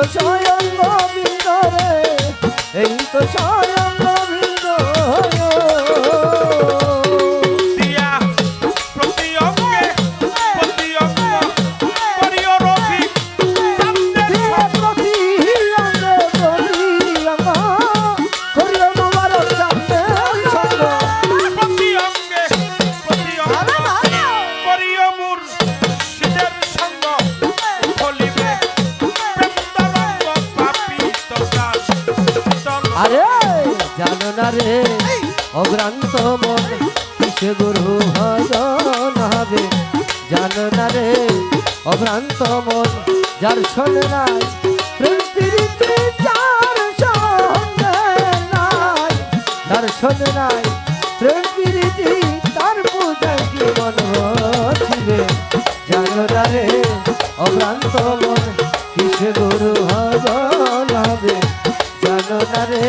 তো স্বয়ং গোবিন্দ রে এই তো স্বয়ং না রে অভ্রান্ত মন, যার শোনে নাই পৃথিবীতে যার শোনে নাই। যার শোনে তার পূজা কি মন হচ্ছিলে অভ্রান্ত মন, কিসে গুরু হবে জানো না রে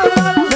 Oh,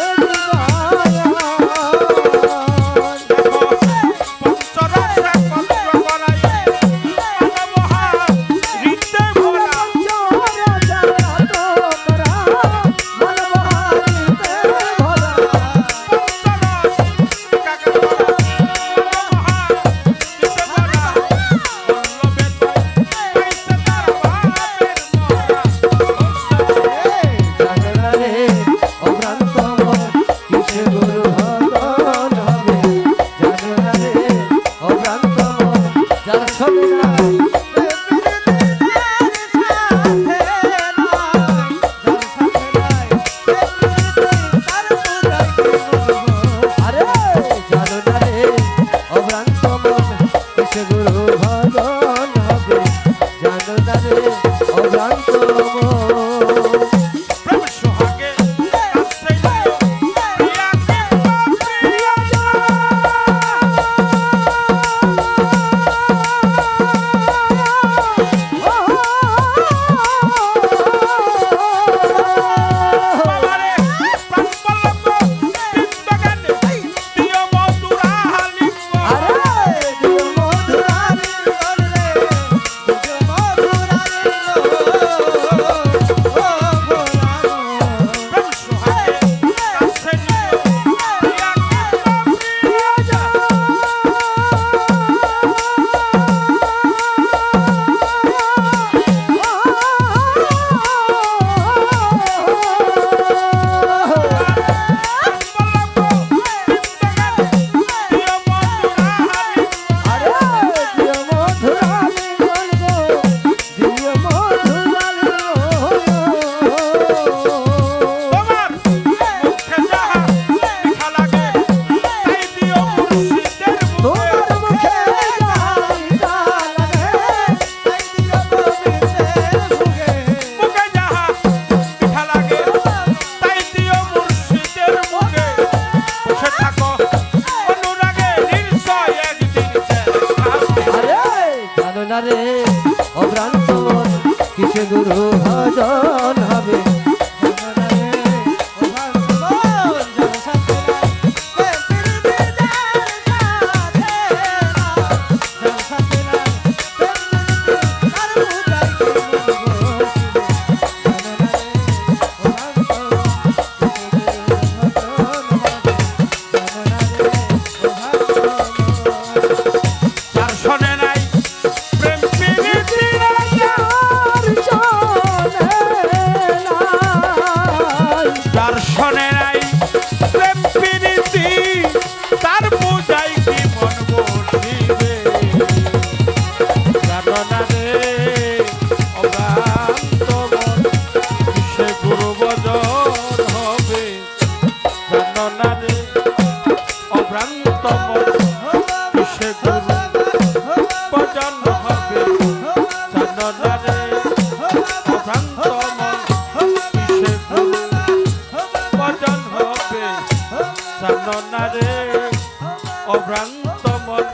অভ্রান্ত মন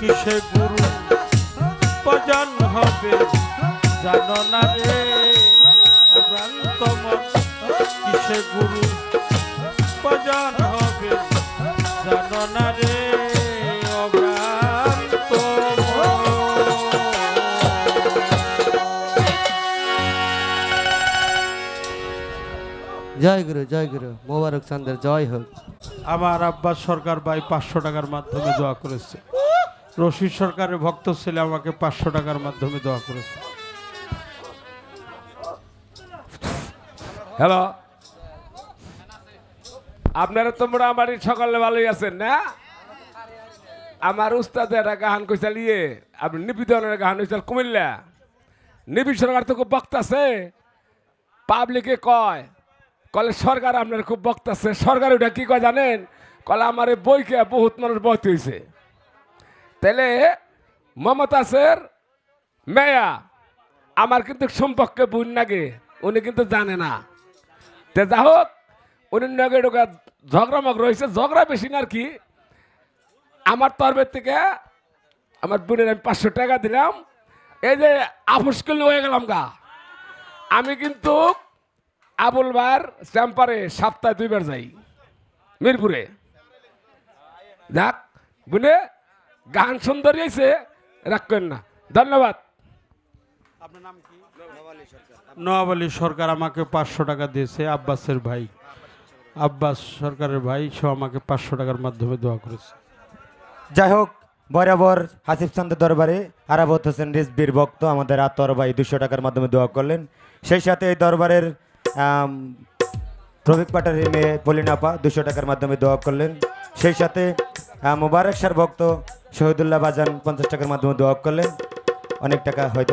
কিসে গুরু ভজন হবে? জানো না রে অভ্রান্ত মন কিসে গুরু? ভজন হবে? জানো না রে অভ্রান্ত জয় গুরু জয় গুরু। মোবারক চন্দ্র জয় হোক। আমার আব্বাস সরকার ভাই পাঁচশো টাকার মাধ্যমে দোয়া করেছে। রশিদ সরকারের ভক্ত ছেলে আমাকে পাঁচশো টাকার মাধ্যমে দোয়া করেছে। হ্যালো? আপনারা তোমরা আমার সকালে ভালোই আছেন, না? আমার উস্তাদ একটা গাহান কইসাল ইয়ে আপনি নিবেদনের গাহান কইসাল, কুমিল্লা। নিবি সরকার তো খুব বক্তাছে পাবলিকে কয়, কলে সরকার আপনার খুব বক্তাছে সরকার ওটা কি কয় জানেন? কলে আমার এই বইকে বহুত মানুষ বহতে হয়েছে তাহলে মমতাসের মেয়া, আমার কিন্তু সম্পর্কে বুন নাগে, উনি কিন্তু জানে না। তে যা হোক নগে ঝগড়া মগড়া হয়েছে ঝগড়া বেশি না আর কি। আমার তরবের থেকে আমার বোনের আমি পাঁচশো টাকা দিলাম। এই যে আফুসকুল হয়ে গেলাম গা। আমি কিন্তু আবুলবার চ্যাম্পারে সপ্তাহে দুইবার যাই, মিরপুরে। যাক, বুনে, গান সুন্দর হয়েছে রাখ করেন না। ধন্যবাদ। নওয়াব আলী সরকার। আমাকে পাঁচশো টাকা দিয়েছে আব্বাসের ভাই। আব্বাস সরকারের ভাই সে আমাকে পাঁচশো টাকার মাধ্যমে দোয়া করেছে। যাই হোক বরাবর হাসিফ চন্দ্র দরবারে আরাবত হোসেন রিজবির ভক্ত আমাদের আতর ভাই দুশো টাকার মাধ্যমে দোয়া করলেন। সেই সাথে এই দরবারের রফিক পাটারি মেয়ে পলিনাপা দুশো টাকার মাধ্যমে দোয়া করলেন। সেই সাথে মোবারক সার ভক্ত শহীদুল্লাহ বাজান পঞ্চাশ টাকার মাধ্যমে দোয়া করলেন। অনেক টাকা হয়তো